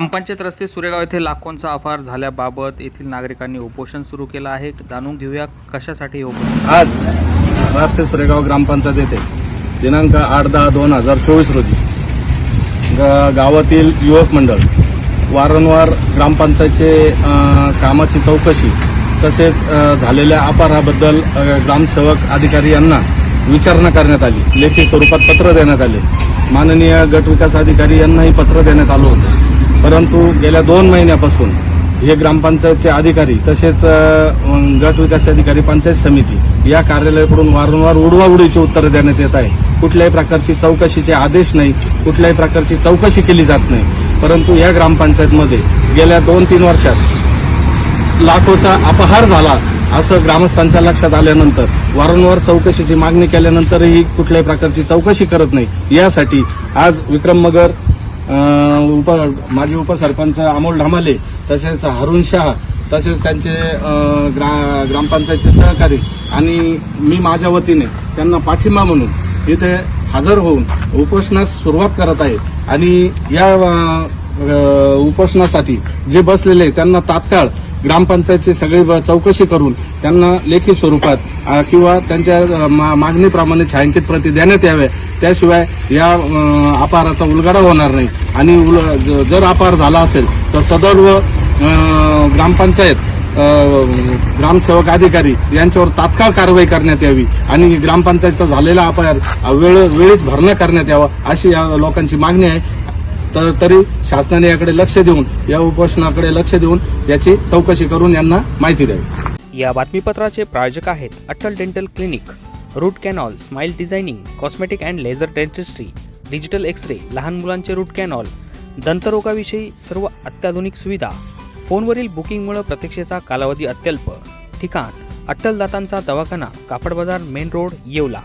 पंचायत रस्ते सुरेगाव येथे लाखोंचा अफार झाल्याबाबत येथील नागरिकांनी उपोषण सुरू केलं आहे. जाणून घेऊया कशासाठी हे उपोषण? आज राष्ट्रीय सुरेगाव ग्रामपंचायत येथे दिनांक आठ दहा दोन हजार चोवीस रोजी ग गावातील युवक मंडळ वारंवार ग्रामपंचायतचे कामाची चौकशी तसेच अ, झालेल्या अपहाराबद्दल अ, ग्रामसेवक अधिकारी यांना विचारणा करण्यात आली. लेखी स्वरूपात पत्र देण्यात आले. माननीय गट विकास अधिकारी यांनाही पत्र देण्यात आलं होतं. परंतु गेल्या दोन महिन्यापासून हे ग्रामपंचायतचे अधिकारी तसेच गट विकास अधिकारी पंचायत समिती या कार्यालयाकडून वारंवार उडवाउडीची उत्तरं देण्यात येत आहे. कुठल्याही प्रकारची चौकशीचे आदेश नाही कुठल्याही प्रकारची चौकशी केली जात नाही. परंतु या ग्रामपंचायतमध्ये गेल्या दोन तीन वर्षात लाखोचा अपहार झाला असं ग्रामस्थांच्या लक्षात आल्यानंतर वारंवार चौकशीची मागणी केल्यानंतरही कुठल्याही प्रकारची चौकशी करत नाही. यासाठी आज विक्रम मगर उप माजी उपसरपंच अमोल ढामाले तसेच हरुण शाह तसेच त्यांचे ग्रा ग्रामपंचायतचे सहकारी आणि मी माझ्या वतीने त्यांना पाठिंबा म्हणून इथे हजर होऊन उपोषणास सुरुवात करत आहे. आणि या उपोषणासाठी जे बसलेले त्यांना तात्काळ ग्रामपंचायतची सगळी चौकशी करून त्यांना लेखी स्वरूपात किंवा त्यांच्या मा- मागणीप्रमाणे छायांकित प्रती देण्यात याव्या त्याशिवाय या अपाराचा उलगडा होणार नाही. आणि उल- जर अपार झाला असेल तर सदर्व ग्रामपंचायत ग्रामसेवक अधिकारी यांच्यावर तात्काळ कारवाई करण्यात यावी आणि ग्रामपंचायतचा झालेला अपार वेळ वेळीच भरणा करण्यात यावा अशी या लोकांची मागणी आहे. तर तरी शासनाने याकडे लक्ष देऊन या उपोषणाकडे लक्ष देऊन याची चौकशी करून यांना माहिती द्यावी. या बातमीपत्राचे प्रायोजक आहेत Atal dental clinic root canal smile designing cosmetic and laser dentistry digital X ray लहान मुलांचे रूट कॅनॉल दंतरोगाविषयी सर्व अत्याधुनिक सुविधा फोनवरील बुकिंगमुळे प्रतीक्षेचा कालावधी अत्यल्प. ठिकाण अट्टल दातांचा दवाखाना कापड बाजार मेन रोड येवला.